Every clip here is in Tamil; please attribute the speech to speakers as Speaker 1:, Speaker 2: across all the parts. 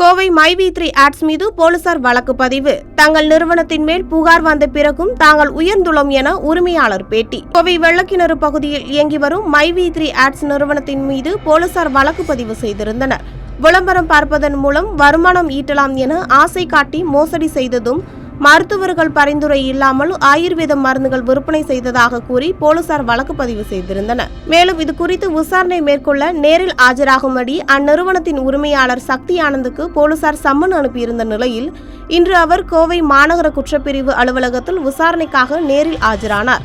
Speaker 1: கோவை மைவி த்ரீ ஆட்ஸ் மீது போலீசார் வழக்கு பதிவு. தங்கள் நிறுவனத்தின் மேல் புகார் வந்த பிறகும் தாங்கள் உயர்ந்துள்ளோம் என உரிமையாளர் பேட்டி. கோவை வெள்ளக்கிணறு பகுதியில் இயங்கி வரும் மைவி த்ரீ ஆட்ஸ் நிறுவனத்தின் மீது போலீசார் வழக்கு பதிவு செய்திருந்தனர். விளம்பரம் பார்ப்பதன் மூலம் வருமானம் ஈட்டலாம் என ஆசை காட்டி மோசடி செய்ததும் மருத்துவர்கள் பரிந்துரை இல்லாமல் ஆயுர்வேத மருந்துகள் விற்பனை செய்ததாக கூறி போலீசார் வழக்கு பதிவு செய்திருந்தனர். மேலும் இது குறித்து விசாரணை மேற்கொள்ள நேரில் ஆஜராகும்படி அந்நிறுவனத்தின் உரிமையாளர் சக்தி ஆனந்துக்கு போலீசார் சம்மன் அனுப்பியிருந்த நிலையில் இன்று அவர் கோவை மாநகர குற்றப்பிரிவு அலுவலகத்தில் விசாரணைக்காக நேரில் ஆஜரானார்.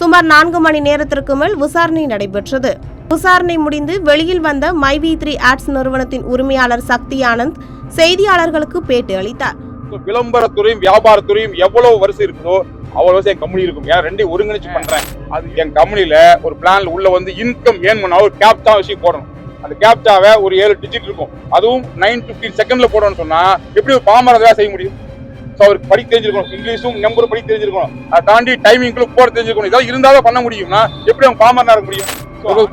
Speaker 1: சுமார் நான்கு மணி நேரத்திற்கு மேல் விசாரணை நடைபெற்றது. விசாரணை முடிந்து வெளியில் வந்த மைவி த்ரீ ஆட்ஸ் நிறுவனத்தின் உரிமையாளர் சக்தி ஆனந்த் செய்தியாளர்களுக்கு பேட்டி அளித்தார்.
Speaker 2: விளம்பரத்துறையும் வியாபாரத்துறையும் எவ்வளவு வரிசை இருக்குதோ அவ்வளவு வரிசை என் கம்பெனி இருக்கும். ஏன் ரெண்டையும் ஒருங்கிணைச்சு பண்றேன். அது என் கம்பெனில ஒரு பிளான்ல உள்ள வந்து இன்கம் ஏன் பண்ணா ஒரு கேப்டா விஷயம் போடணும். அந்த கேப்டாவை ஒரு ஏழு டிஜிட் இருக்கும். அதுவும் நைன் பிப்டீன் செகண்ட்ல போடணும்னு சொன்னா எப்படி ஒரு பாமர வேலை செய்ய முடியும்? ஸோ அவருக்கு படிக்க தெரிஞ்சிருக்கணும். இங்கிலீஷும் நம்பர் படிக்க தெரிஞ்சிருக்கணும். அதை தாண்டி டைமிங்குள்ள போட தெரிஞ்சிருக்கணும். இதெல்லாம் இருந்தாலும் பண்ண முடியும்னா எப்படி அவன் பாமரனா இருக்க முடியும்?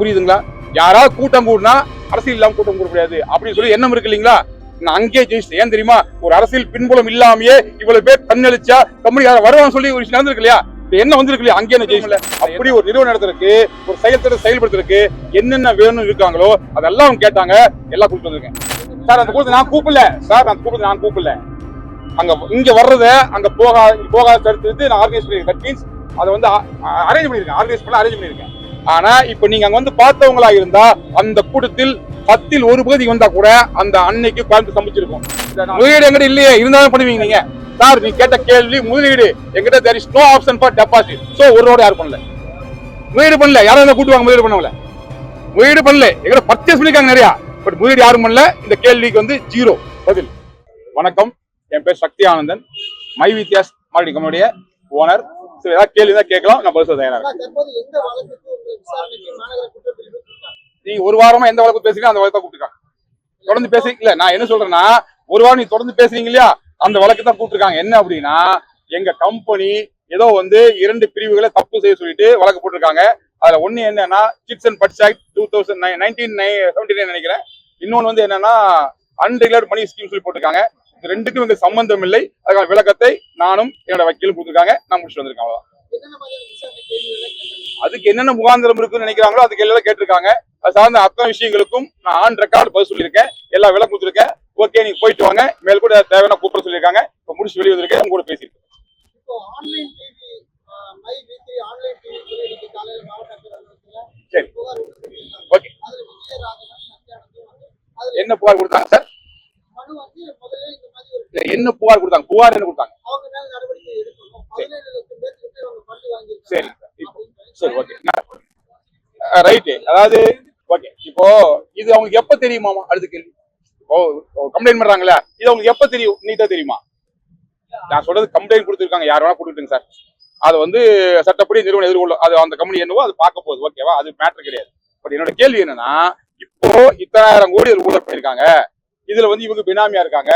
Speaker 2: புரியுதுங்களா? யாராவது கூட்டம் கூடினா அரசியல் இல்லாம கூட்டம் கூட முடியாது அப்படின்னு சொல்லி எண்ணம் இருக்கு இல்லைங்களா? நான் அங்கேயே ஜெயிச்சிட்டேன் ஏன் தெரியுமா? ஒரு அரசியல் பின்புலம் இல்லாமயே இவ்வளவு பேர் கண்ணளிச்சா கம்பெனி யாரை வருவான்னு சொல்லி ஒரு விஷயம் நடந்திருக்கு இல்லையா? என்ன வந்திருக்கு இல்லையா? அங்கேயே நான் ஜெயிச்சல அப்படி ஒரு நிறுவனம் நடத்துறதுக்கு ஒரு செயல்திட்ட செயல்படுத்துறதுக்கு என்னென்ன வேணும்னு இருக்காங்களோ அதெல்லாம் அவங்க கேட்டாங்க. எல்லாம் கொடுத்து வந்திருக்கேன். சார் அந்த கூட்டத்தை நான் கூப்பிடல. சார் அந்த கூட்டத்தை நான் கூப்பிடல. அங்க இங்க வர்றத அங்க போகா போகாத தடுத்து நான் ஆர்கனைஸ் பண்ணிருக்கேன் தட் மீன்ஸ் அதை வந்து அரேஞ்ச் பண்ணிருக்கேன் ஆர்கனைஸ் பண்ண அரேஞ்ச் பண்ணிருக்கேன் ஆனா இப்ப நீங்க அங்க வந்து பார்த்தவங்களா இருந்தா அந்த கூட்டத்தில் பத்தில் ஒரு பகுதி வந்தா கூட அந்த அன்னைக்கு கோயம்புத்தூர் சமைச்சிருக்கும் முதலீடு எங்கிட்ட இல்லையே இருந்தாலும் பண்ணுவீங்க நீங்க. சார் நீ கேட்ட கேள்வி முதலீடு. எங்கிட்ட there is no option for deposit so ஒரு ரோடு யாரும் பண்ணல. முதலீடு பண்ணல. யாரும் என்ன கூட்டுவாங்க முதலீடு பண்ணல முதலீடு பண்ணல. எங்கிட்ட பர்ச்சேஸ் பண்ணிருக்காங்க நிறையா. பட் முதலீடு யாரும் பண்ணல. இந்த கேள்விக்கு வந்து ஜீரோ பதில். வணக்கம். என் பேர் சக்தி ஆனந்தன். மை வித்யாஸ் மார்க்கெட்டிங் கம்பெனியுடைய ஓனர் சரி ஏதாவது கேள்வி தான் கேட்கலாம். நான் பதில் சொல்ல? நீங்க ஒரு வாரமா எந்த வழக்கு பேசுறீங்க அந்த வழக்கை கூப்பிட்டுருக்காங்க. தொடர்ந்து பேசி இல்ல நான் என்ன சொல்றேன்னா ஒரு வாரம் நீ தொடர்ந்து பேசுறீங்க இல்லையா? அந்த வழக்கு தான் கூப்பிட்டுருக்காங்க. என்ன அப்படின்னா எங்க கம்பெனி ஏதோ வந்து இரண்டு பிரிவுகளை தப்பு செய்ய சொல்லிட்டு வழக்கு போட்டிருக்காங்க. அதுல ஒண்ணு என்னன்னா chits and funds act two thousand nineteen seventy nine நினைக்கிறேன். இன்னொன்னு வந்து என்னன்னா அன்ரெகுலர் மணி ஸ்கீம் சொல்லி போட்டிருக்காங்க. இது ரெண்டுக்கும் எங்களுக்கு சம்பந்தம் இல்லை. அதுக்கான விளக்கத்தை நானும் என்னோட வக்கீலும் கொடுத்துருக்காங்க. நான் முடிச்சுட்டு வந்திருக்கேன்? அதுக்கு என்னென்ன முகாந்திரம் இருக்குன்னு நினைக்கிறாங்களோ அதுக்கு எல்லாம் கேட்டிருக்காங்க. அது சார்ந்த அத்தனை விஷயங்களுக்கும் நான் ஆன் ரெக்கார்டு பதில் சொல்லியிருக்கேன். எல்லா விளக்கம் கொடுத்துருக்கேன். ஓகே நீங்க போயிட்டு வாங்க. மேல் கூட தேவையான கூப்பிட சொல்லியிருக்காங்க. இப்போ முடிச்சு வெளியே வந்திருக்கேன். உங்க கூட பேசியிருக்கேன் சரி. ஓகே என்ன புகார் கொடுத்தாங்க சார் என்ன புகார் கொடுத்தாங்க? புகார் என்ன கொடுத்தாங்க? சரி. சரி. Okay right. அதாவது ஓகே இப்போ இது அவங்களுக்கு எப்ப தெரியுமாமா அடுத்த கேள்வி. இப்போ கம்ப்ளைண்ட் பண்றாங்களே இது அவங்களுக்கு எப்ப தெரியும்? நீட்டா தெரியுமா? நான் சொல்றது கம்ப்ளைண்ட் கொடுத்துருக்காங்க. யார் வேணா கொடுத்துருங்க சார் அது வந்து சட்டப்படி நிறுவனம் எதிர்கொள்ளும் அது அந்த கம்பெனி என்னவோ அது பார்க்க போகுது ஓகேவா அது மேட்டர் கிடையாது. பட் என்னோட கேள்வி என்னன்னா இப்போ இத்தனாயிரம் கோடி ஊழல் பண்ணிருக்காங்க இதுல வந்து இவங்க பினாமியா இருக்காங்க.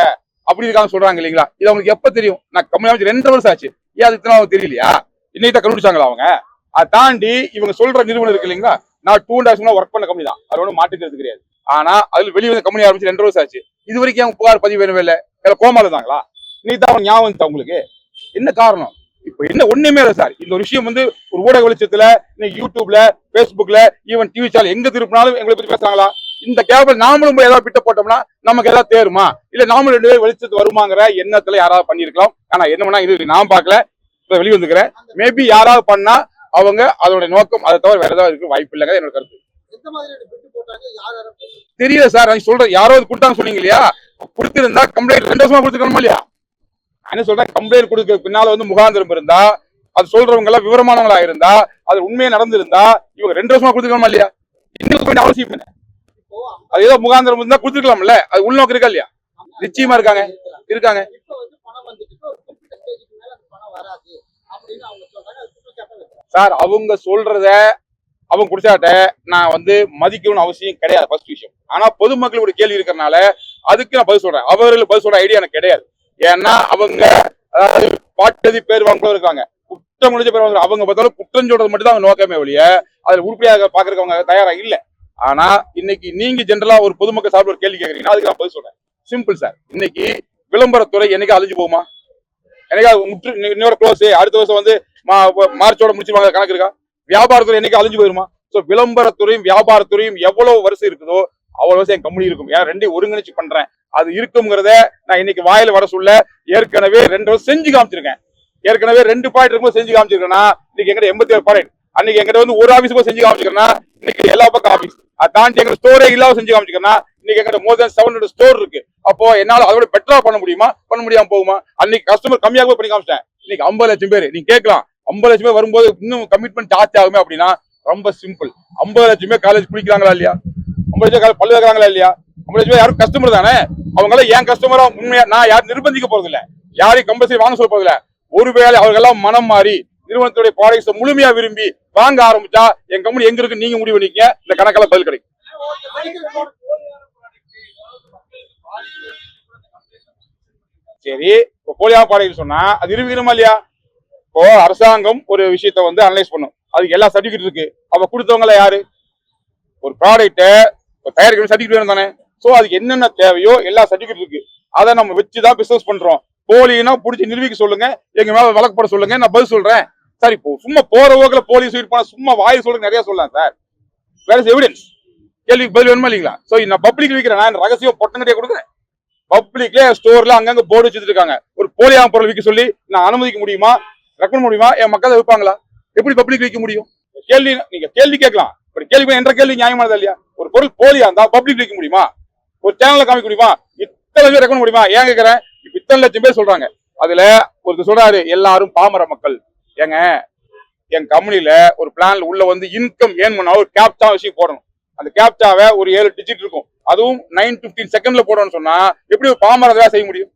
Speaker 2: அப்படி இருக்காங்க சொல்றாங்க இல்லைங்களா? இது அவங்களுக்கு எப்ப தெரியும்? நான் கம்பெனி அமைச்சு ரெண்டு வருஷம் ஆச்சு. ஏன் அது இத்தனை தெரியலையா? இன்னைக்கு தான் கண்டுபிடிச்சாங்களா அவங்க? அதை தாண்டி இவங்க சொல்ற நிறுவனம் இருக்கு இல்லைங்களா? நான் டூ அண்ட் ஹாஃப் ஒர்க் பண்ண கம்பெனி தான். அது ஒன்றும் மாட்டுக்கிறது கிடையாது. ஆனா அதுல வெளியே வந்து கம்பெனி ஆரம்பிச்சு ரெண்டு வருஷம் ஆச்சு. இது வரைக்கும் அவங்க புகார் பதிவு வேணும் இல்லை? இல்ல கோமால இருந்தாங்களா? இன்னைக்கு தான் அவங்க ஞாபகம் வந்துச்சா உங்களுக்கு? என்ன காரணம்? இப்போ என்ன ஒண்ணுமே இல்லை சார். இந்த ஒரு விஷயம் வந்து ஒரு ஊடக வெளிச்சத்துல இன்னைக்கு யூடியூப்ல பேஸ்புக்ல ஈவன் டிவி சேனல் எங்க திருப்பினாலும் எங்களை பத்தி பேசுறாங்களா? இந்த கேபிள் நாமளும் போய் ஏதாவது பிட்ட போட்டோம்னா நமக்கு ஏதாவது தேருமா? இல்ல நாமளும் ரெண்டு பேரும் வெளிச்சத்து வருமாங்கிற எண்ணத்துல யாராவது பண்ணிருக்கலாம் ஆனா என்ன இது நான் பார்க்கல. இப்ப வெளியே வந்துக்கிறேன். மேபி யாராவது பண்ணா அவங்க அதோட நோக்கம் அதை தவிர வேற ஏதாவது இருக்கு வாய்ப்பு இல்லைங்க என்னோட கருத்து? தெரியல சார். நான் சொல்றேன். யாரோ கொடுத்தாங்க சொன்னீங்க இல்லையா? கொடுத்திருந்தா கம்ப்ளைண்ட் ரெண்டு வருஷமா கொடுத்துக்கணுமா இல்லையா? என்ன சொல்றேன்? கம்ப்ளைண்ட் கொடுக்க பின்னால வந்து முகாந்திரம் இருந்தா அது சொல்றவங்க எல்லாம் விவரமானவங்களா இருந்தா அது உண்மையா நடந்திருந்தா இவங்க ரெண்டு வருஷமா கொடுத்துக்கணுமா இல்லையா? இன்னும் அவசியம் என்ன? அது ஏதோ முகாந்திரம் இருந்தா கொடுத்துக்கலாம்ல அது உள்நோக்கு இருக்கா இல்லையா? நிச்சயமா இருக்காங்க. இருக்காங்க. சார் அவங்க சொல்றத அவங்க குடிச்சாட்ட நான் வந்து மதிக்கணும்னு அவசியம் கிடையாது ஃபர்ஸ்ட் விஷயம். ஆனா பொதுமக்களுக்கு ஒரு கேள்வி இருக்கறனால அதுக்கு நான் பதில் சொல்றேன். அவர்கள் பதில் சொல்ற ஐடியா எனக்கு கிடையாது. ஏன்னா அவங்க அதாவது பாட்டதி பேர் வாங்க இருக்காங்க. குற்றம் முடிஞ்ச பேர் வாங்குற அவங்க பார்த்தாலும் குற்றம் சொல்றது மட்டும் தான் அவங்க நோக்கமே ஒழிய அதுல உருப்படியாக பாக்குறதுக்கு அவங்க தயாரா இல்ல. ஆனா இன்னைக்கு நீங்க ஜென்ரலா ஒரு பொதுமக்கள் சார்பில் ஒரு கேள்வி கேக்குறீங்கன்னா அதுக்கு நான் பதில் சொல்றேன். சிம்பிள் சார் இன்னைக்கு விளம்பரத்துறை என்னைக்கு அழிஞ்சு போகுமா? என்னைக்கா முற்று இன்னொரு க்ளோஸ் அடுத்த வருஷம் வந்து மா- மார்ச்சோட முடிச்சுவாங்க கணக்கு இருக்கா? வியாபாரத்துறை என்னைக்கு அழிஞ்சு போயிருமா? சோ விளம்பரத்துறையும் வியாபாரத்துறையும் எவ்வளவு வருஷம் இருக்குதோ அவ்வளவு வருஷம் என் கம்பெனி இருக்கும். ஏன் ரெண்டையும் ஒருங்கிணைச்சு பண்றேன். அது இருக்குங்கிறத நான் இன்னைக்கு வாயில வர சொல்ல ஏற்கனவே ரெண்டு வருஷம் செஞ்சு காமிச்சிருக்கேன். ஏற்கனவே ரெண்டு பாயிண்ட் இருக்கும்போது செஞ்சு காமிச்சிருக்கேன்னா இன்னைக்கு எங்கிட்ட எண்பத்தி ஏழு பாயிண்ட். அன்னைக்கு எங்கிட்ட வந்து ஒரு ஆபீஸ் போய் செஞ்சு காமிச்சிருக்கேன்னா இன்னைக்கு எல்லா பக்கம் ஆஃபீஸ் அதை தாண்டி எங்க ஸ்டோரே இல்லாம செஞ்சு காமிச்சிருக்கேன்னா இன்னைக்கு எங்கிட்ட more than seven hundred store இருக்கு. அப்போ என்னால அதோட பெட்டரா பண்ண முடியுமா? பண்ண முடியாம போகுமா? அன்னைக்கு கஸ்டமர் கம்மியாக பண்ணி காமிச்சிட்டேன். இன்னைக்கு ஐம்பது லட்சம் பேர். நீங்க கேட்கலாம். ஐம்பது லட்சம் பேர் வரும்போது இன்னும் கமிட்மெண்ட் ஜாஸ்தி ஆகுமே அப்படின்னா ரொம்ப சிம்பிள் ஐம்பது லட்சம் பேர் காலேஜ் குளிக்கிறாங்களா இல்லையா? ஐம்பது லட்சம் பேர் பல்லு வைக்கிறாங்களா இல்லையா? ஐம்பது லட்சம் பேர் யாரும் கஸ்டமர் தானே? அவங்கள என் ஏன் கஸ்டமரா உண்மையா நான் யாரும் நிர்பந்திக்க போறது இல்லை யாரையும் கம்பல்சரி வாங்க சொல்ல போறது இல்லை ஒருவேளை அவங்க மனம் மாறி நிறுவனத்துடைய ப்ராடக்ட்ஸ் முழுமையா விரும்பி வாங்க ஆரம்பிச்சா என் கம்பெனி எங்க இருக்கு? நீங்க முடிவு பண்ணிக்க இந்த கணக்கெல்லாம் பதில் கிடைக்கும். சரி இப்போ போலியா ப்ராடக்ட் சொன்னா அது நிரூபிக்கணுமா இல்லையா? இப்போ அரசாங்கம் ஒரு விஷயத்த வந்து அனலைஸ் பண்ணும். அதுக்கு எல்லா சர்டிஃபிகேட் இருக்கு. அவ கொடுத்தவங்கள யாரு? ஒரு ப்ராடக்ட்டை தயாரிக்கணும் சர்டிஃபிகேட் வேணும் தானே. ஸோ அதுக்கு என்னென்ன தேவையோ எல்லா சர்டிஃபிகேட் இருக்கு. அதை நம்ம வச்சு தான் பிஸ்னஸ் பண்றோம். போலின்னா பிடிச்சி நிரூபிக்க சொல்லுங்க. எங்க மேல வழக்கு போட சொல்லுங்க. நான் பதில் சொல்றேன். சார் இப்போ சும்மா போற போக்குல போலீஸ் வீட்டு போனா சும்மா வாய் சொல்றது நிறைய சொல்லலாம் சார். வேற எவிடன்ஸ் கேள்விக்கு பதில் வேணுமா இல்லைங்களா? சோ நான் பப்ளிக் விற்கிறேன் நான் ரகசியம் பொட்டங்கட்டியா கொடுக்குறேன். பப்ளிக்ல ஸ்டோர்ல அங்கங்க போர்டு வச்சுட்டு இருக்காங்க. ஒரு போலியான பொருள் விற்க சொல்லி நான் அனுமதிக்க முடியுமா? ரெக்கமெண்ட் முடியுமா? என் மக்கள் விற்பாங்களா? எப்படி பப்ளிக் விற்க முடியும்? கேள்வி நீங்க கேள்வி கேட்கலாம். ஒரு கேள்வி என்ற கேள்வி நியாயமானதா இல்லையா? ஒரு பொருள் போலியா இருந்தா பப்ளிக் விற்க முடியுமா? ஒரு சேனல்ல காமிக்க முடியுமா? இத்தனை பேர் ரெக்கமெண்ட் முடியுமா ஏன் கேட்கிறேன்? இப்ப இத்தனை லட்சம் பேர் சொல்றாங்க. அதுல ஒருத்தர் சொல்றாரு எல்லாரும் பாமர மக்கள். ஏங்க என் கம்பெனியில ஒரு பிளான்ல உள்ள வந்து இன்கம் ஏன் பண்ணா ஒரு கேப்சா விஷயம் போடணும். அந்த கேப்சாவை ஒரு ஏழு டிஜிட் இருக்கும். அதுவும் நைன் பிப்டீன் செகண்ட்ல போடணும்னு சொன்னா எப்படி ஒரு பாமர வேலை செய்ய முடியும்?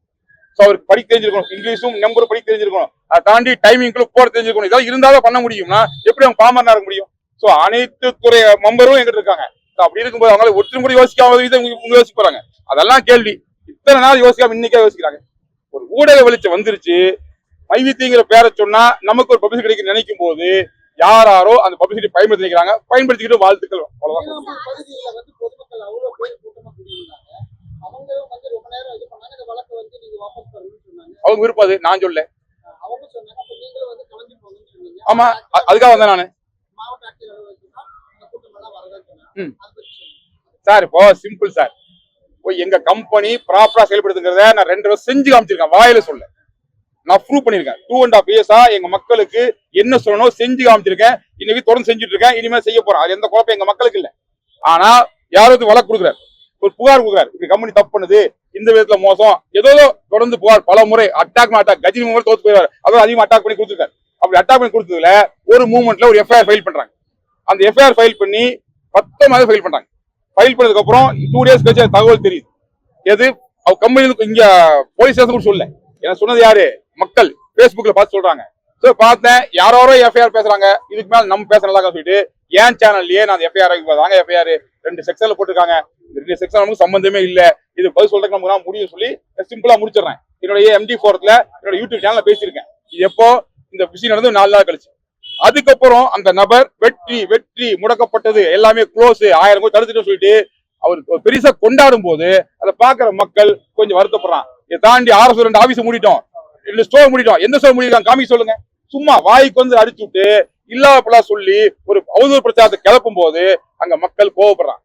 Speaker 2: ஸோ அவருக்கு படிக்க தெரிஞ்சிருக்கணும். இங்கிலீஷும் நம்பர் படிக்க தெரிஞ்சிருக்கணும். அதை தாண்டி டைமிங்க்குள்ள போட தெரிஞ்சிருக்கணும். இதெல்லாம் இருந்தாலும் பண்ண முடியும்னா எப்படி அவங்க பாமரனா இருக்க முடியும்? ஸோ அனைத்து துறை மெம்பரும் எங்கிட்ட இருக்காங்க. அப்படி இருக்கும்போது அவங்கள ஒருத்தரும் கூட யோசிக்காம இவங்க யோசிக்க போறாங்க. அதெல்லாம் கேள்வி. இத்தனை நாள் யோசிக்காம இன்னைக்கே யோசிக்கிறாங்க. ஒரு ஊடக வெளிச்சம் வந்துருச்சு. மைவித்திங்கிற பேரை சொன்னா நமக்கு ஒரு பப்ளிசிட்டி கிடைக்க நினைக்கும் போது யாராரோ அந்த பப்ளிசிட்டி பயன்படுத்தி நினைக்கிறாங்க பயன்படுத்திக்கிட்டு வாழ்த்துக்கள். அவ்வளவுதான். அவங்க விருப்பம் அது நான் சொல்ல ஆமா அதுக்காக வந்தேன் நானு. சார் இப்போ சிம்பிள் சார். எங்க கம்பெனி ப்ராப்பரா செயல்படுத்துங்கிறத நான் ரெண்டு வருஷம் செஞ்சு காமிச்சிருக்கேன். வாயில சொல்ல நான் ப்ரூவ் பண்ணிருக்கேன் டூ அண்ட் ஆஃப் இயர்ஸா எங்க மக்களுக்கு என்ன சொல்லணும் செஞ்சு காமிச்சிருக்கேன். இன்னைக்கு தொடர்ந்து செஞ்சுட்டு இருக்கேன். இனிமேல் செய்ய போறேன். அது எந்த குழப்பம் எங்க மக்களுக்கு இல்லை. ஆனா யாராவது வழக்கு கொடுக்குறாரு. ஒரு புகார் கொடுக்குறாரு. இப்படி கம்பெனி தப்பு பண்ணுது. இந்த விதத்துல மோசம். ஏதோ தொடர்ந்து புகார் பல முறை அட்டாக் அட்டாக் கஜினி முறை தோத்து போயிருவாரு அதாவது அதிகமா அட்டாக் பண்ணி கொடுத்துருக்காரு. அப்படி அட்டாக் பண்ணி கொடுத்ததுல ஒரு மூமெண்ட்ல ஒரு எஃப்ஐஆர் ஃபைல் பண்றாங்க. அந்த எஃப்ஐஆர் ஃபைல் பண்ணி பத்தொன்பது ஃபைல் பண்றாங்க. ஃபைல் பண்ணதுக்கு அப்புறம் டூ டேஸ் கழிச்சு தகவல் தெரியுது. எது? அவ கம்பெனி இங்க போலீஸ் ஸ்டேஷன் கூட சொல்லல. ஏன்னா சொன்னது யாரு? மக்கள் பேஸ்புக்ல பார்த்து சொல்றாங்க. ஸோ பார்த்தேன் யாரோ எஃப்ஐஆர் பேசுறாங்க. இதுக்கு மேல நம்ம பேச நல்லா சொல்லிட்டு ஏன் சேனல்லயே நான் எஃப்ஐஆர் வாங்க. எஃப்ஐஆர் ரெண்டு செக்ஷன்ல போட்டிருக்காங்க. இந்த ரெண்டு செக்ஷன் நமக்கு சம்பந்தமே இல்ல. இது பதில் சொல்றதுக்கு நமக்கு முடியும் சொல்லி சிம்பிளா முடிச்சிடுறேன். என்னுடைய எம்டி ஃபோரத்துல என்னோட யூடியூப் சேனல்ல பேசியிருக்கேன். இது எப்போ? இந்த விஷயம் நடந்து நாலு நாள் கழிச்சு. அதுக்கப்புறம் அந்த நபர் வெற்றி வெற்றி முடக்கப்பட்டது. எல்லாமே க்ளோஸ் ஆயிரம் கோடி தடுத்துட்டு சொல்லிட்டு அவர் பெருசா கொண்டாடும் போது அதை பாக்குற மக்கள் கொஞ்சம் வருத்தப்படுறான். இதை தாண்டி ஆர்எஸ் ரெண்டு ஆபீஸ் மூடிட்டோம். ரெண்டு ஸ்டோர் முடிக்கலாம் எந்த ஸ்டோர் முடிக்கலாம் காமிக்க சொல்லுங்க. சும்மா வாய்க்கு வந்து அடிச்சு விட்டு இல்லாத சொல்லி ஒரு அவதூறு பிரச்சாரத்தை கிளப்பும் போது அங்க மக்கள் கோவப்படுறான்.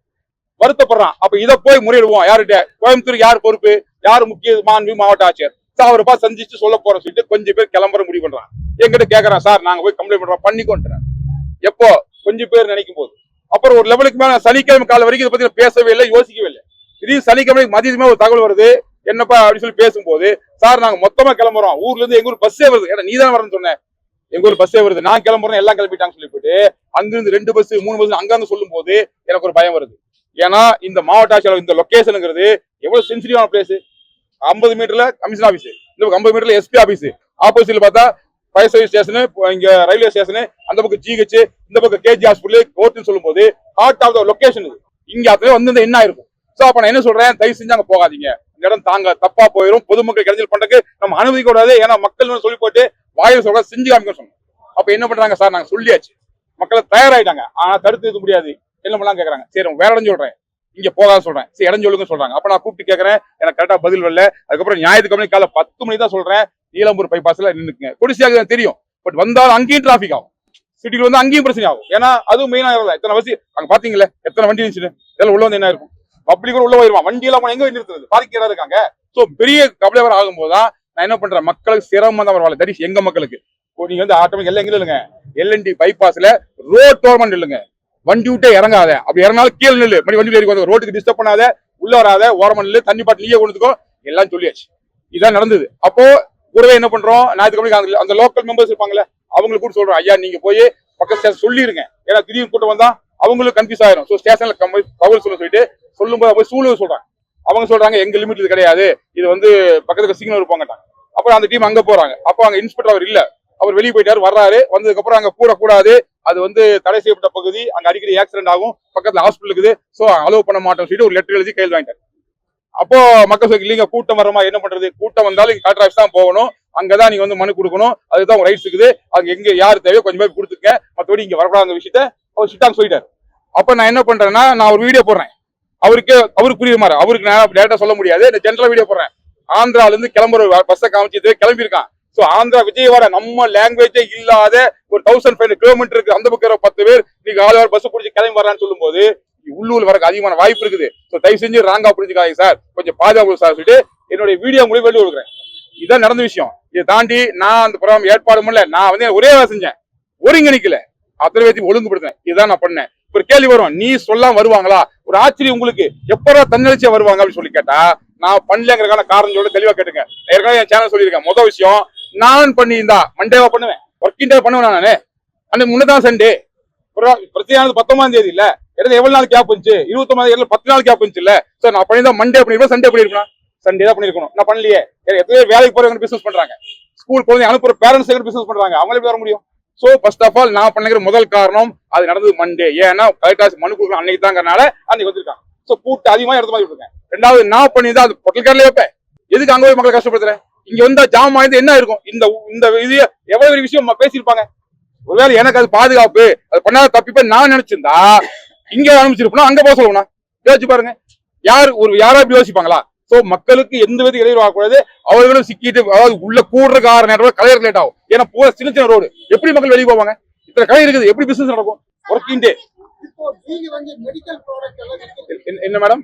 Speaker 2: வருத்தப்படுறான். அப்ப இதை போய் முறையிடுவோம். யாருகிட்ட? கோயம்புத்தூர் யார் பொறுப்பு? யார் முக்கிய மாண்பு மாவட்ட ஆட்சியர்? சார் அவரை சந்திச்சு சொல்ல போறோம் சொல்லிட்டு கொஞ்சம் பேர் கிளம்புற முடிவு பண்றான். என்கிட்ட கேக்குறான் சார் நாங்க போய் கம்ப்ளைண்ட் பண்றோம். பண்ணிக்கோன்றேன் எப்போ? கொஞ்சம் பேர் நினைக்கும் போது அப்புறம் ஒரு லெவலுக்கு மேல சனிக்கிழமை காலை வரைக்கும் இதை பத்தி பேசவே இல்லை யோசிக்கவே இல்லை. திடீர்னு சனிக்கிழமை மதியமே ஒரு தகவல் வருது. என்னப்பா அப்படின்னு சொல்லி பேசும்போது சார் நாங்க மொத்தமா கிளம்புறோம். ஊர்ல இருந்து எங்க ஊர் பஸ்ஸே வருது. ஏன்னா நீ தான் வரேன்னு சொன்னேன் எங்க ஊர் பஸ்ஸே வருது. நான் கிளம்புறேன் எல்லாம் கிளம்பிட்டாங்கன்னு சொல்லிவிட்டு அங்கிருந்து ரெண்டு பஸ் மூணு பஸ் அங்கிருந்து சொல்லும் போது எனக்கு ஒரு பயம் வருது. ஏன்னா இந்த மாவட்ட ஆட்சியாளர் இந்த லொக்கேஷனுங்கிறது எவ்வளவு சென்சிட்டிவான பிளேஸ் ஐம்பது மீட்டர்ல கமிஷன் ஆபீஸ் இந்த ஐம்பது மீட்டர்ல எஸ்பி ஆபீஸ் ஆப்போசிட்ல பார்த்தா ஃபயர் சர்வீஸ் ஸ்டேஷன் இங்க ரயில்வே ஸ்டேஷன் அந்த பக்கம் ஜிஹெச் இந்த பக்கம் கேஜி ஹாஸ்பிட்டல் கோர்ட்னு சொல்லும்போது ஹார்ட் ஆஃப் த லொகேஷன் இது. இங்க அத்தனை வந்து என்ன ஆயிருக்கும்? சோ அப்ப நான் என்ன சொல்றேன்? தயவு செஞ்சு அங்க போகாதீங்க. இடம் தாங்க தப்பா போயிடும் பொதுமக்கள் கிடைச்சல் பண்றதுக்கு நம்ம அனுமதிக்க கூடாது ஏன்னா மக்கள் சொல்லி போட்டு வாயில் சொல்ற செஞ்சு காமிக்க சொன்னோம். அப்ப என்ன பண்றாங்க சார்? நாங்க சொல்லியாச்சு. மக்கள் தயாராயிட்டாங்க. ஆனா தடுத்து இருக்க முடியாது. என்ன பண்ணலாம் கேக்குறாங்க? சரி வேற இடம் சொல்றேன். இங்க போகாத சொல்றேன். சரி இடம் சொல்லுங்க சொல்றாங்க. அப்ப நான் கூப்பிட்டு கேட்கறேன் எனக்கு கரெக்டா பதில் வரல. அதுக்கப்புறம் ஞாயிற்றுக்கிழமை காலை பத்து மணி தான் சொல்றேன். நீலம்பூர் பைபாஸ்ல நின்றுக்குங்க கொடிசியாக தெரியும். பட் வந்தாலும் அங்கேயும் டிராபிக் ஆகும். சிட்டில வந்து அங்கேயும் பிரச்சனை ஆகும். ஏன்னா அதுவும் மெயினாக வரல எத்தனை வசி அங்க பாத்தீங்களே எத்தனை வண்டி இருந்துச்சு இதெல்லாம் உள்ள வந்து என்ன இருக்கும்? பப்ளிக் உள்ள போயிருவான். வண்டி எல்லாம் எங்க நிறுத்துறது? பார்க்கிங் இருக்காங்க. சோ பெரிய கபலவர் வர ஆகும்போதுதான் நான் என்ன பண்றேன்? மக்களுக்கு சிரமம் தான் பரவாயில்ல தரிசி எங்க மக்களுக்கு? நீங்க வந்து ஆட்டோமேட்டிக் எல்லாம் எங்க இல்லைங்க? எல்என்டி பைபாஸ்ல ரோட் டோர்மெண்ட் இல்லைங்க. வண்டி விட்டே இறங்காத. அப்படி இறங்கினாலும் கீழே நில்லு. மணி வண்டி ஏறி வந்து ரோட்டுக்கு டிஸ்டர்ப் பண்ணாத. உள்ள வராத. ஓரமா நில்லு தண்ணி பாட்டு நீயே கொண்டுக்கோ எல்லாம் சொல்லியாச்சு. இதான் நடந்தது. அப்போ கூடவே என்ன பண்றோம்? ஞாயிற்றுக்கிழமை அந்த- லோக்கல் மெம்பர்ஸ் இருப்பாங்களே அவங்களுக்கு கூட சொல்றோம் ஐயா நீங்க போய் பக்கத்து சொல்லிருங்க. ஏன்னா திடீர்னு கூட்டம் வந்தா அவங்களுக்கு கன்ஃபியூஸ் ஆயிரும். ஸோ ஸ்டேஷன்ல கவல் சொல்ல சொல்லிட்டு சொல்லும்போது போய் சூழல் சொல்றாங்க. அவங்க சொல்றாங்க எங்க லிமிட் இது கிடையாது. இது வந்து பக்கத்துக்கு சிக்னல் இருப்பாங்கட்டாங்க அப்புறம் அந்த டீம் அங்க போறாங்க. அப்போ அங்க இன்ஸ்பெக்டர் அவர் இல்ல. அவர் வெளியே போயிட்டாரு வர்றாரு. வந்ததுக்கு அப்புறம் அங்க கூடக்கூடாது. அது வந்து தடை செய்யப்பட்ட பகுதி. அங்க அடிக்கடி ஆக்சிடென்ட் ஆகும். பக்கத்துல ஹாஸ்பிட்டல் இருக்குது. ஸோ அலோவ் பண்ண மாட்டோம்னு சொல்லிட்டு ஒரு லெட்டர் எழுதி கையில் வாங்கிட்டார். அப்போ மக்கள் சொல்லி இல்லைங்க. கூட்டம் வரமா என்ன பண்றது? கூட்டம் வந்தாலும் கலெக்டர் ஆஃபீஸ் தான் போகணும். அங்கதான் நீங்க வந்து மனு கொடுக்கணும். அதுதான் உங்க ரைட்ஸ் இருக்குது. அங்க எங்க யார் தேவையோ கொஞ்சம் பேர் மற்றபடி இங்கே இங்க அந்த விஷயத்த அவர் சிட்டாங்க சொல்லிட்டாரு. அப்ப நான் என்ன பண்றேன்னா நான் ஒரு வீடியோ போடுறேன். அவருக்கு அவருக்கு புரிய மாதிரி. அவருக்கு நான் டேட்டா சொல்ல முடியாது. இந்த ஜென்ரல் வீடியோ போடுறேன். ஆந்திரால இருந்து கிளம்புற பஸ்ஸை காமிச்சிட்டு கிளம்பியிருக்கான். சோ ஆந்திரா விஜயவாடா நம்ம லாங்குவேஜே இல்லாத ஒரு தௌசண்ட் ஃபைவ் கிலோமீட்டர் இருக்கு. அந்த பக்கம் பத்து பேர் நீங்க ஆள் பஸ் பிடிச்சி கிளம்பி வர்றான்னு சொல்லும்போது உள்ளூர் வரக்கு அதிகமான வாய்ப்பு இருக்குது. சோ தயவு செஞ்சு ராங்கா புரிஞ்சுக்காதீங்க சார். கொஞ்சம் பாதுகாப்பு சார் சொல்லிட்டு என்னுடைய வீடியோ மூலியம் வெளியே கொடுக்குறேன். இதுதான் நடந்த விஷயம். இதை தாண்டி நான் அந்த ப்ரோக்ராம் ஏற்பாடு பண்ணல. நான் வந்து ஒரே வேலை செஞ்சேன். ஒருங்கிணைக்கல. அத்தனை பேர்த்தையும் ஒழுங்குபடுத்தினேன். இதுதான் நான் பண்ணேன். ஒரு கேள்வி வரும். நீ சொல்லாம வருவாங்களா? ஒரு ஆச்சரியம் உங்களுக்கு. எப்படா தன்னெழுச்சியா வருவாங்க அப்படின்னு சொல்லி கேட்டா நான் பண்ணலங்கிறதுக்கான காரணம் சொல்ல தெளிவா கேட்டுங்க. ஏற்கனவே என் சேனல் சொல்லியிருக்கேன். முதல் விஷயம் நான் பண்ணியிருந்தா மண்டேவா பண்ணுவேன். ஒர்க்கிங் டே பண்ணுவேன் நானு? அன்னைக்கு முன்னதான் சண்டே பிரச்சனையானது பத்தொன்பதாம் தேதி இல்ல. இடையில எவ்வளவு நாள் கேப் இருந்துச்சு? இருபத்தொன்பது தேதி பத்து நாள் கேப் இருந்துச்சு இல்ல. சார் நான் பண்ணியிருந்தா மண்டே பண்ணிருப்பேன்? சண்டே பண்ணிருப்பேன்? சண்டே தான் பண்ணிருக்கணும் நான் பண்ணலையே. எத்தனை வேலைக்கு போறவங்க பிசினஸ் பண்றாங்க. ஸ்கூல் குழந்தை அனுப்புற பேரண்ட்ஸ் பிசினஸ் பண்றாங்க. அவங்களே வர முடியும்? சோ ஃபர்ஸ்ட் ஆஃப் ஆல் நான் பண்ணிக்கிற முதல் காரணம் அது நடந்தது மண்டே ஏன்னா கலெக்டர் மனு கொடுக்கணும் அன்னைக்கு தாங்கிறனால அன்னைக்கு வந்திருக்காங்க சோ கூட்டு அதிகமா எடுத்து மாதிரி இருக்கேன். ரெண்டாவது நான் பண்ணியிருந்தா அது பொட்டல்காரிலே வைப்பேன். எதுக்கு அங்க போய் மக்களை கஷ்டப்படுத்துறேன் இங்க வந்தா ஜாம் ஆயிருந்து என்ன இருக்கும்? இந்த இந்த இது எவ்வளவு பெரிய விஷயம் பேசியிருப்பாங்க? ஒருவேளை எனக்கு அது பாதுகாப்பு அது பண்ணாத தப்பிப்ப நான் நினைச்சிருந்தா இங்க ஆரம்பிச்சிருப்போம் அங்க போக சொல்லணும் யோசிச்சு பாருங்க. யார் ஒரு யாரா இப்படி யோசிப்பாங்களா? சோ மக்களுக்கு எந்த வித இடையூறு ஆகக்கூடாது. அவர்களும் சிக்கிட்டு அதாவது உள்ள கூடுற கார நேரம் கலையர் லேட் ஆகும். ஏன்னா பூரா சின்ன சின்ன ரோடு எப்படி மக்கள் வெளியே போவாங்க? இத்தனை கடை இருக்குது. எப்படி பிசினஸ் நடக்கும்? Working day. என்ன மேடம்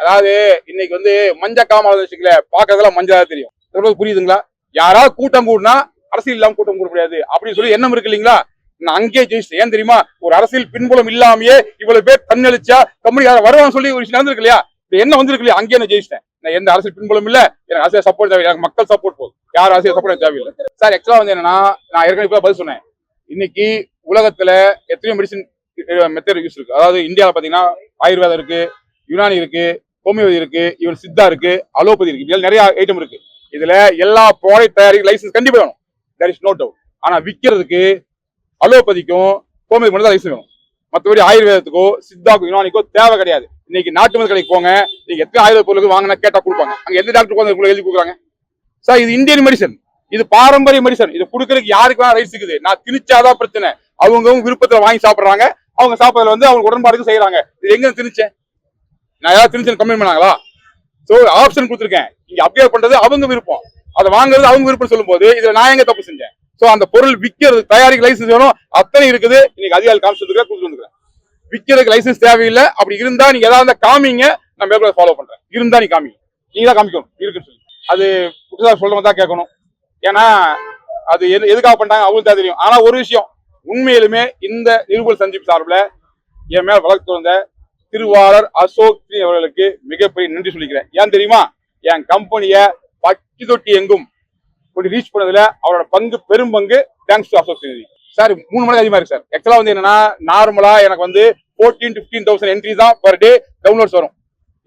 Speaker 2: அதாவது இன்னைக்கு வந்து மஞ்ச காமால வச்சுக்கல பாக்கிறதெல்லாம் மஞ்சளா தெரியும். புரியுதுங்களா? யாராவது கூட்டம் கூடினா அரசியல் இல்லாம கூட்டம் கூட முடியாது அப்படின்னு சொல்லி எண்ணம் இருக்கு இல்லைங்களா? நான் அங்கேயே ஜெயிச்சிட்டேன் ஏன் தெரியுமா? ஒரு அரசியல் பின்புலம் இல்லாமயே இவ்வளவு பேர் தன்னெழுச்சா கம்பெனி யாரும் வருவான்னு சொல்லி ஒரு விஷயம் நடந்திருக்கு இல்லையா? என்ன வந்திருக்கு இல்லையா? அங்கேயே நான் ஜெயிச்சிட்டேன். நான் எந்த அரசியல் பின்புலம் இல்ல. எனக்கு அரசியல் சப்போர்ட் தேவை எனக்கு மக்கள் சப்போர்ட் போதும். யார் அரசியல் சப்போர்ட் தேவையில்லை. சார் எக்ஸ்ட்ரா வந்து என்னன்னா நான் ஏற்கனவே பதில் சொன்னேன். இன்னைக்கு உலகத்துல எத்தனையோ மெடிசின் மெத்தட் யூஸ் இருக்கு. அதாவது இந்தியாவில் பாத்தீங்கன்னா ஆயுர்வேதம் இருக்கு யுனானி இருக்கு ஹோமியோபதி இருக்கு ஈவன் சித்தா இருக்கு அலோபதி இருக்கு. இதில் நிறைய ஐட்டம் இருக்கு. இதுல எல்லா ப்ராடக்ட் தயாரிக்க லைசன்ஸ் கண்டிப்பா வேணும். தேர் இஸ் நோ டவுட் ஆனா விற்கிறதுக்கு அலோபதிக்கும் ஹோமியோபதி மட்டும் தான் லைசன்ஸ் வேணும். மற்றபடி ஆயுர்வேதத்துக்கோ சித்தாக்கோ யுனானிக்கோ தேவை கிடையாது. இன்னைக்கு நாட்டு மருந்து கடைக்கு போங்க. நீங்க எத்தனை ஆயுர்வேத பொருளுக்கு வாங்கினா கேட்டா கொடுப்பாங்க. அங்க எந்த டாக்டர் உட்கார்ந்து எழுதி கொடுக்குறாங்க? சார் இது இந்தியன் மெடிசன் இது பாரம்பரிய மெடிசன் இது கொடுக்கறதுக்கு யாருக்கு வேணா ரைட்ஸ் இருக்குது. நான் திணிச்சாதான் பிரச்சனை. அவங்கவுங்க விருப்பத்துல வாங்கி சாப்பிடுறாங்க. அவங்க சாப்பிட்றதுல வந்து அவங்க உடன்பாடுக்கு செய்யறாங்க. இது எங்க திணிச்சேன்? நான் ஏதாவது திணிச்சு கம்ப்ளைண்ட் பண்ணாங்களா? சோ ஆப்ஷன் கொடுத்துருக்கேன். இங்க அப்டேட் பண்றது அவங்க விருப்பம். அதை வாங்குறது அவங்க விருப்பம் சொல்லும்போது இதுல நான் எங்க தப்பு செஞ்சேன்? சோ அந்த பொருள் விக்கிறது தயாரிக்க லைசன்ஸ் வேணும். அத்தனை இருக்குது. இன்னைக்கு அதிகாரி காமிச்சதுக்கு கொடுத்துட்டு வந்துருக்கேன் விக்கிறதுக்கு லைசன்ஸ் தேவையில்லை. அப்படி இருந்தா நீங்க ஏதாவது இருந்தா காமிங்க. நான் மேற்கொள்ள ஃபாலோ பண்றேன். இருந்தா நீ காமிங்க நீங்க தான் காமிக்கணும். இருக்குன்னு சொல்லி. அது குற்றச்சாட்டு சொல்றவங்க தான் கேட்கணும். ஏன்னா அது எது எதுக்காக பண்றாங்க அவங்களுக்கு தான் தெரியும். ஆனா ஒரு விஷயம். உண்மையிலுமே இந்த நிருபல் சந்திப்பு சார்பில் என் மேல் வழக்கு வந்த திருவாளர் அசோக் அவர்களுக்கு மிகப்பெரிய நன்றி சொல்லிக்கிறேன். ஏன் தெரியுமா? என் கம்பெனியை பட்டி தொட்டி எங்கும் கொண்டு ரீச் பண்ணதுல அவரோட பங்கு பெரும் பங்கு தேங்க்ஸ் டு அசோக் சார் மூணு மணி அதிகமா இருக்கு சார் ஆக்சுவலா வந்து என்னன்னா நார்மலா எனக்கு வந்து ஃபோர்டீன் ஃபிஃப்டீன் தௌசண்ட் என்ட்ரி தான் பர் டே டவுன்லோட்ஸ் வரும்.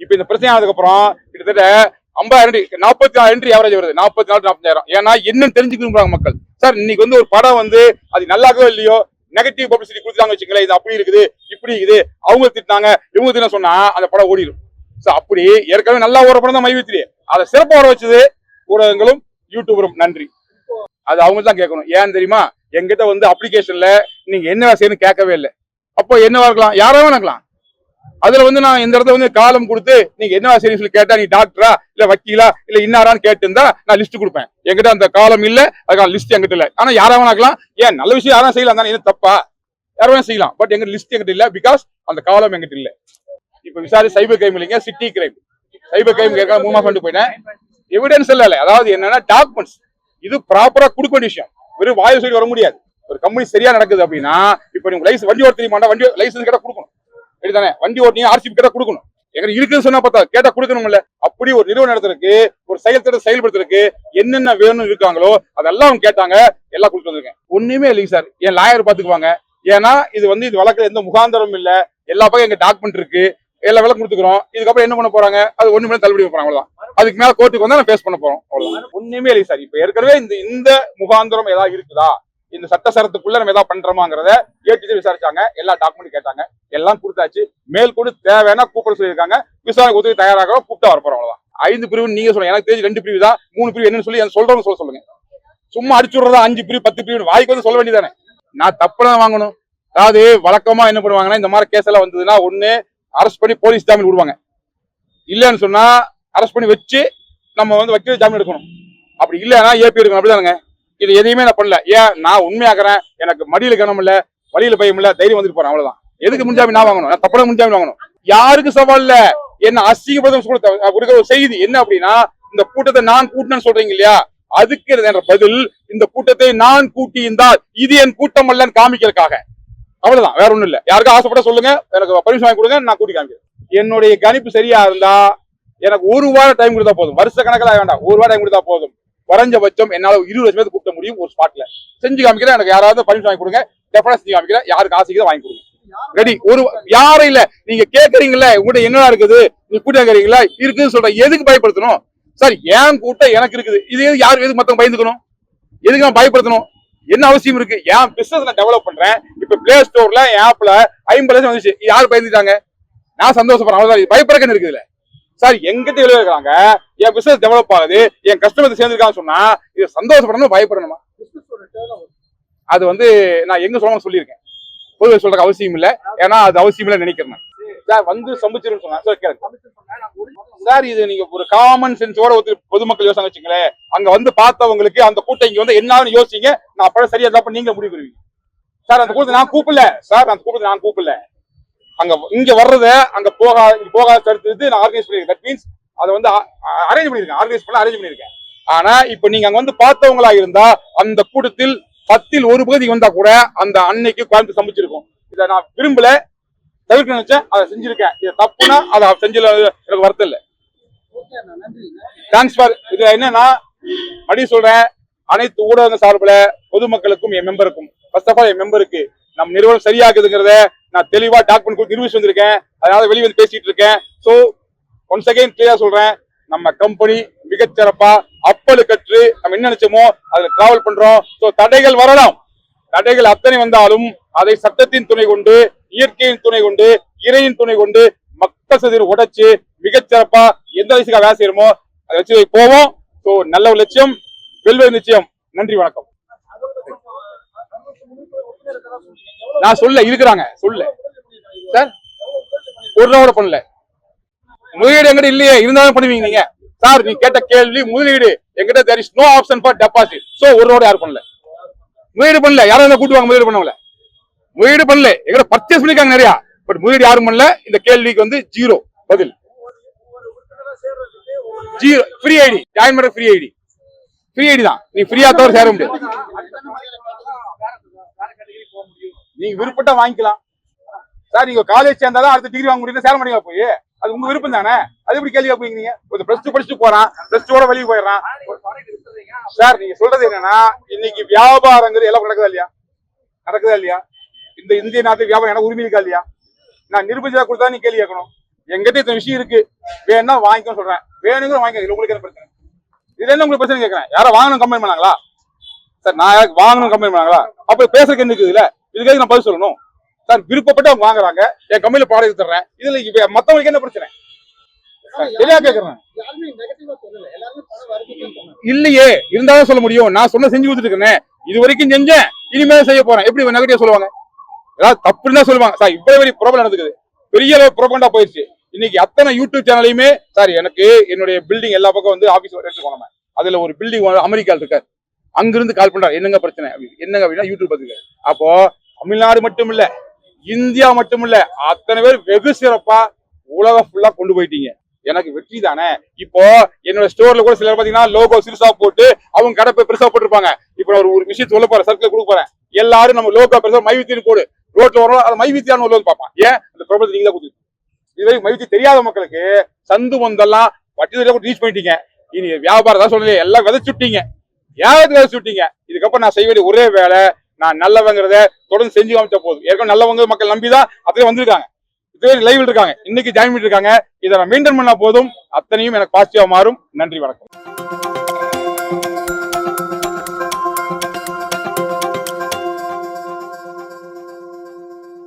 Speaker 2: இப்போ இந்த பிரச்சனை ஆனதுக்கப்புறம் கிட்டத்தட்ட ஐம்பதாயிரம் நாற்பத்தி நாலு என்ட்ரி ஆவரேஜ் வருது. நாற்பத்தி நாலு நாற்பத்தாயிரம் ஏன்னா என்னன்னு தெரிஞ்சுக்க விரும்புறாங்க மக்கள். சார் இன்னைக்கு வந்து ஒரு படம் வந்து அது நல்லாகவோ இல்லையோ நெகட்டிவ் பப்ளிசிட்டி கொடுத்தாங்க வச்சுங்களேன் இது அப்படி இருக்குது இப்படி இருக்குது. அவங்க திட்டினாங்க இவங்க தின சொன்னா அந்த படம் ஓடிடும் சோ அப்படி ஏற்கனவே நல்லா ஓடுற படம் தான் மைவித்திரி அதை சிறப்பாக வர வச்சது ஊடகங்களும் யூடியூபரும் நன்றி. அது அவங்க தான் கேட்கணும். ஏன் தெரியுமா? எங்கிட்ட வந்து அப்ளிகேஷன்ல நீங்க என்ன செய்யணும் கேட்கவே இல்லை. அப்போ என்னவா இருக்கலாம்? யாராவது இருக்கலாம் அதுல வந்து நான் இந்த இடத்துல வந்து காலம் கொடுத்து நீங்க என்ன சரி சொல்லி கேட்டா நீ டாக்டரா இல்ல வக்கீலா இல்ல இன்னாரான்னு கேட்டுருந்தா நான் லிஸ்ட் கொடுப்பேன். என்கிட்ட அந்த காலம் இல்ல அதுக்கான லிஸ்ட் என்கிட்ட இல்ல. ஆனா யாராவது வேணாக்கலாம் ஏன் நல்ல விஷயம் யாரும் செய்யலாம்? தானே என்ன தப்பா? யாரும் செய்யலாம். பட் எங்க லிஸ்ட் என்கிட்ட இல்ல பிகாஸ் அந்த காலம் என்கிட்ட இல்ல. இப்ப விசாரி சைபர் கிரைம் இல்லைங்க சிட்டி கிரைம் சைபர் கிரைம் கேட்க மூணு மாசம் போயிட்டேன். எவிடன்ஸ் இல்லை அதாவது என்னன்னா டாக்குமெண்ட்ஸ் இது ப்ராப்பரா கொடுக்க வேண்டிய விஷயம். வெறும் வாயு சொல்லி வர முடியாது. ஒரு கம்பெனி சரியா நடக்குது அப்படின்னா இப்ப நீங்க லைசன்ஸ் வண்டி ஓட்ட தெரியுமா வண்டி லைசன்ஸ் கேட்டா கொடுக்கணும். சரிதானே? வண்டி ஓட்டினா ஆர்சிபி கேட்டா கொடுக்கணும். எங்க இருக்குன்னு சொன்னா பார்த்தா கேட்டா கொடுக்கணும்ல. அப்படி ஒரு நிறுவனம் நடத்துறதுக்கு ஒரு செயல் திட்டம் செயல்படுத்துறதுக்கு என்னென்ன வேணும்னு இருக்காங்களோ அதெல்லாம் அவங்க கேட்டாங்க. எல்லாம் கொடுத்து வந்திருக்கேன். ஒண்ணுமே இல்லைங்க சார். என் லாயர் பாத்துக்குவாங்க. ஏன்னா இது வந்து இது வழக்குல எந்த முகாந்தரம் இல்ல. எல்லா பக்கம் எங்க டாக்குமெண்ட் இருக்கு. எல்லா விளக்கம் கொடுத்துக்கிறோம். இதுக்கப்புறம் என்ன பண்ண போறாங்க? அது ஒண்ணு மேல தள்ளுபடி போறாங்க அவ்வளவுதான். அதுக்கு மேல கோர்ட்டுக்கு வந்தா ஃபேஸ் பண்ண போறோம். அவ்வளவுதான். ஒண்ணுமே இல்லை சார். இப்ப ஏற்கனவே இந்த இந்த முகாந்திரம் ஏதாவது இருக்குதா? இந்த சட்ட சரத்துக்குள்ள நம்ம ஏதாவது பண்றோமாங்கிறத ஏடிச்சு விசாரிச்சாங்க. எல்லா டாக்குமெண்ட் கேட்டாங்க. எல்லாம் கொடுத்தாச்சு. மேல் கூட தேவைன்னா கூப்பிட சொல்லியிருக்காங்க. விசாரணை உதவி தயாராக கூப்பிட்டா வர போறோம் அவ்வளவுதான். ஐந்து பிரிவு நீங்க சொல்லுங்க. எனக்கு தெரிஞ்சு ரெண்டு பிரிவு தான். மூணு பிரிவு என்னன்னு சொல்லி சொல்றவங்க சொல்ல சொல்லுங்க. சும்மா அடிச்சு விடுறதா? அஞ்சு பிரிவு பத்து பிரிவு வாய்க்கு வந்து சொல்ல வேண்டியதானே நான் தப்பு தான் வாங்கணும். அதாவது வழக்கமா என்ன பண்ணுவாங்கன்னா இந்த மாதிரி கேஸ் எல்லாம் வந்ததுன்னா ஒண்ணு அரெஸ்ட் பண்ணி போலீஸ் ஜாமீன் விடுவாங்க. இல்லைன்னு சொன்னா அரெஸ்ட் பண்ணி வச்சு நம்ம வந்து வக்கீல் ஜாமீன் எடுக்கணும். அப்படி இல்லைன்னா ஏபி எடுக்கணும். அப்படிதானுங்க. இது எதையுமே நான் பண்ணல. ஏன்? நான் உண்மையாக்குறேன். எனக்கு மடியில கணம் இல்ல வழியில பயம் இல்ல தைரியம் வந்துட்டு போறேன். அவ்வளவுதான். எதுக்கு முன்ஜாமீன் நான் வாங்கணும்? நான் தப்பட முன்ஜாமீன் வாங்கணும். யாருக்கு சவால் இல்ல? என்ன அசிங்கப்படுத்த கொடுக்குற ஒரு செய்தி. என்ன அப்படின்னா இந்த கூட்டத்தை நான் கூட்டினேன்னு சொல்றீங்க இல்லையா? அதுக்கு என்ற பதில் இந்த கூட்டத்தை நான் கூட்டி இருந்தால் இது என் கூட்டம் அல்லன்னு காமிக்கிறதுக்காக. அவ்வளவுதான் வேற ஒண்ணும் இல்ல. யாருக்கும் ஆசைப்பட சொல்லுங்க எனக்கு பர்மிஷன் வாங்கி கொடுங்க நான் கூட்டி காமிக்கிறேன். என்னுடைய கணிப்பு சரியா இருந்தா எனக்கு ஒரு வாரம் டைம் கொடுத்தா போதும். வருஷ கணக்கில் வேண்டாம். ஒரு வாரம் டைம் கொடுத்தா போதும். குறைஞ்சபட்சம் என்னால இருபது லட்சம் பேருக்கு கூப்பிட முடியும் ஒரு ஸ்பாட்ல செஞ்சு காமிக்கிறேன் எனக்கு யாராவது பர்மிஷன் வாங்கி கொடுங்க. டெஃபனா செஞ்சு காமிக்கிறேன். யாருக்கு ஆசைக்கு வாங்கி கொடுங்க. ரெடி ஒரு யாரும் இல்ல. நீங்க கேக்குறீங்கல்ல உங்ககிட்ட என்னடா இருக்குது? நீ கூட்டம் இருக்குன்னு சொல்றேன். எதுக்கு பயப்படுத்தணும்? சார் என் கூட்டம் எனக்கு இருக்குது? இது யாரு எதுக்கு மத்தவங்க பயந்துக்கணும்? எதுக்கு நான் பயப்படுத்தணும்? என்ன அவசியம் இருக்கு? என் பிசினஸ் நான் டெவலப் பண்றேன்? இப்ப பிளே ஸ்டோர்ல என் ஆப்ல ஐம்பது லட்சம் வந்துச்சு. யார் யாரு பயந்துட்டாங்க? நான் சந்தோஷப்படுறேன். அவ்வளவுதான். இது இருக்குதுல சார் எங்கிட்ட எழுத இருக்காங்க என் பிசினஸ் டெவலப் ஆகுது. என் கஸ்டமர் சேர்ந்துருக்கான்னு சொன்னா இது சந்தோஷப்படணும் பயப்படணுமா? அது வந்து நான் எங்க சொல்லாம சொல்லியிருக்கேன். பொதுவை சொல்றதுக்கு அவசியம் இல்லை. ஏன்னா அது அவசியம் இல்லை நினைக்கிறேன் சார் வந்து சம்பிச்சிருன்னு சொன்னேன் சார் சார் இது நீங்க ஒரு காமன் சென்ஸோட ஒரு பொதுமக்கள் யோசனை வச்சுங்களேன் அங்க வந்து பார்த்தவங்களுக்கு அந்த கூட்டம் இங்க வந்து என்னன்னு யோசிங்க. நான் அப்ப சரியா தப்பு நீங்க முடிவு சார் அந்த கூட்டத்தை நான் கூப்பிடல. சார் அந்த கூட்டத்தை நான் கூப்பிடல. அங்க இங்க வர்றத அங்க போகா இங்க போகாத தடுத்து நான் ஆர்கனைஸ் பண்ணிருக்கேன் தட் மீன்ஸ் அதை வந்து அரேஞ்ச் பண்ணிருக்கேன் ஆர்கனைஸ் பண்ண அரேஞ்ச் பண்ணிருக்கேன் ஆனா இப்ப நீங்க அங்க வந்து பார்த்தவங்களா இருந்தா அந்த கூட்டத்தில் பத்தில் ஒரு பகுதி வந்தா கூட அந்த அன்னைக்கு குழந்தை சமைச்சிருக்கும் இதை நான் விரும்பல. தவிர்க்க நினைச்சேன் அதை செஞ்சிருக்கேன். இது தப்புனா அதை செஞ்சல எனக்கு வருத்தம்
Speaker 3: ஓகே
Speaker 2: தேங்க்ஸ் ஃபார் இது என்னன்னா மறுபடியும் சொல்றேன். அனைத்து ஊடக சார்பில் பொதுமக்களுக்கும் என் மெம்பருக்கும் ஃபர்ஸ்ட் ஆஃப் ஆல் என் மெம்பருக்கு நம்ம நிறுவனம் சரியாக்குதுங்கிறத நான் தெளிவா டாக்குமெண்ட் கொடுத்து நிரூபிச்சு வந்திருக்கேன். அதனால வெளியே வந்து பேசிட்டு இருக்கேன். ஸோ ஒன்ஸ் அகைன் கிளியரா சொல்றேன். நம்ம கம்பெனி மிகச்சிறப்பா அப்பலு கற்று நம்ம என்ன நினைச்சோமோ அதுல டிராவல் பண்றோம். ஸோ தடைகள் வரலாம். தடைகள் அத்தனை வந்தாலும் அதை சட்டத்தின் துணை கொண்டு இயற்கையின் துணை கொண்டு இறையின் துணை கொண்டு மக்கள் சதிர் உடைச்சு மிகச்சிறப்பா எந்த வயசுக்காக வேலை செய்யறோமோ அதை வச்சு போவோம். ஸோ நல்ல ஒரு லட்சியம் வெல்வது நிச்சயம். நன்றி வணக்கம். நான் சொல்ல இருக்கிறாங்க. சொல்ல சார் ஒரு ரூபா கூட பண்ணல. முதலீடு எங்கிட்ட இல்லையே இருந்தாலும் பண்ணுவீங்க நீங்க. சார் நீ கேட்ட கேள்வி முதலீடு. எங்கிட்ட there is no option for deposit so ஒரு ரூபா யாரும் பண்ணல. முதலீடு பண்ணல. யாரும் கூட்டுவாங்க முதலீடு பண்ணல முதலீடு பண்ணல. எங்கிட்ட பர்ச்சேஸ் பண்ணிருக்காங்க நிறைய. பட் முதலீடு யாரும் பண்ணல. இந்த கேள்விக்கு வந்து ஜீரோ பதில். ஜீரோ ஃப்ரீ ஐடி ஜாயின் பண்ற ஃப்ரீ ஐடி ஃப்ரீ ஐடி தான். நீ ஃப்ரீயா தவிர சேர முடியாது. நீங்க விருப்பட்டா வாங்கிக்கலாம். சார் நீங்க காலேஜ் சேர்ந்தாலும் அடுத்த டிகிரி வாங்க முடியும் சேர முடியுமா போய்? அது உங்க விருப்பம் தானே? அது எப்படி கேள்வி கேட்பீங்க நீங்க? ஒரு பிளஸ் டூ படிச்சுட்டு போறான். பிளஸ் டூட வெளியே போயிடுறான். சார் நீங்க சொல்றது என்னன்னா இன்னைக்கு வியாபாரங்கிறது எல்லாம் நடக்குதா இல்லையா? நடக்குதா இல்லையா? இந்த இந்திய நாட்டு வியாபாரம் எனக்கு உரிமை இருக்கா இல்லையா? நான் நிரூபிச்சா கொடுத்தா நீ கேள்வி கேட்கணும். எங்கிட்ட இத்தனை விஷயம் இருக்கு. வேணா வாங்கிக்கோ சொல்றேன். வேணுங்கிற வாங்கிக்க. உங்களுக்கு என்ன பிரச்சனை? இது என்ன உங்களுக்கு பிரச்சனை கேட்கறேன். யாரோ வாங்கணும் கம்பெனி பண்ணாங்களா? சார் நான் யாருக்கு வாங்கணும் கம்பெனி பண்ணாங்களா? அப்ப பேசுறதுக்கு என்ன இருக்குது இல்ல இதுக்காக நான் பதில் சொல்லணும். சார் விருப்பப்பட்டு அவங்க வாங்குறாங்க. என் கம்பெனில ப்ராடக்ட் தர்றேன். இதுல மத்தவங்களுக்கு என்ன பிரச்சனை? கேக்குறேன்
Speaker 3: யாருமே
Speaker 2: இல்லையே. இருந்தாலும் சொல்ல முடியும். நான் சொன்ன செஞ்சு கொடுத்துட்டு இருக்கேன். இது வரைக்கும் செஞ்சேன். இனிமேல் செய்ய போறேன். எப்படி நெகட்டிவா சொல்லுவாங்க? ஏதாவது தப்புன்னு தான் சொல்லுவாங்க. சார் இவ்வளவு பெரிய ப்ராப்ளம் நடக்குது பெரிய அளவு ப்ரோபண்டா போயிடுச்சு இன்னைக்கு அத்தனை யூடியூப் சேனலையுமே சார் எனக்கு என்னுடைய பில்டிங் எல்லா பக்கம் வந்து ஆபீஸ் எடுத்துக்கோங்க அதுல ஒரு பில்டிங் அமெரிக்காவில் இருக்காரு. அங்கிருந்து கால் பண்றாரு. என்னங்க பிரச்சனை? என்னங்க அப்படின்னா யூடியூப் பார்த்துக்க அப்போ தமிழ்நாடு மட்டும் இல்ல இந்தியா மட்டும் இல்ல அத்தனை பேர் வெகு சிறப்பா உலகம் ஃபுல்லா கொண்டு போயிட்டீங்க. எனக்கு வெற்றி தானே? இப்போ என்னோட ஸ்டோர்ல கூட சிலர் பாத்தீங்கன்னா லோகோ சிறுசா போட்டு அவங்க கடை போய் பெருசா போட்டிருப்பாங்க. இப்ப ஒரு ஒரு விஷயம் சொல்ல போறேன் சர்க்கிள் கொடுக்க போறேன். எல்லாரும் நம்ம லோக்கா பெருசா மைவித்தின்னு போடு. ரோட்ல வரோம் அது மைவித்தியான்னு ஒரு வந்து பார்ப்பான். ஏன்? அந்த பிரபலத்தை நீங்க தான் கொடுத்து இதுவரை மைவித்தி தெரியாத மக்களுக்கு சந்து வந்தெல்லாம் வட்டி கூட ரீச் பண்ணிட்டீங்க. இனி வியாபாரம் தான் சொல்லலையே எல்லாம் விதைச்சுட்டீங்க. ஏகத்துக்கு விதைச்சுட்டீங்க. இதுக்கப்புறம் நான் செய்ய வேண்டிய ஒரே வேலை நான் நல்லவங்கிறத தொடர்ந்து செஞ்சு காமிச்ச போதும். ஏற்கனவே நல்லவங்க மக்கள் நம்பி தான் அத்தனை வந்திருக்காங்க. இதுவே லைவ் இருக்காங்க. இன்னைக்கு ஜாயின் பண்ணிட்டு இருக்காங்க. இதை நான் மெயின்டைன் பண்ணா போதும். அத்தனையும் எனக்கு பாசிட்டிவா மாறும். நன்றி வணக்கம்.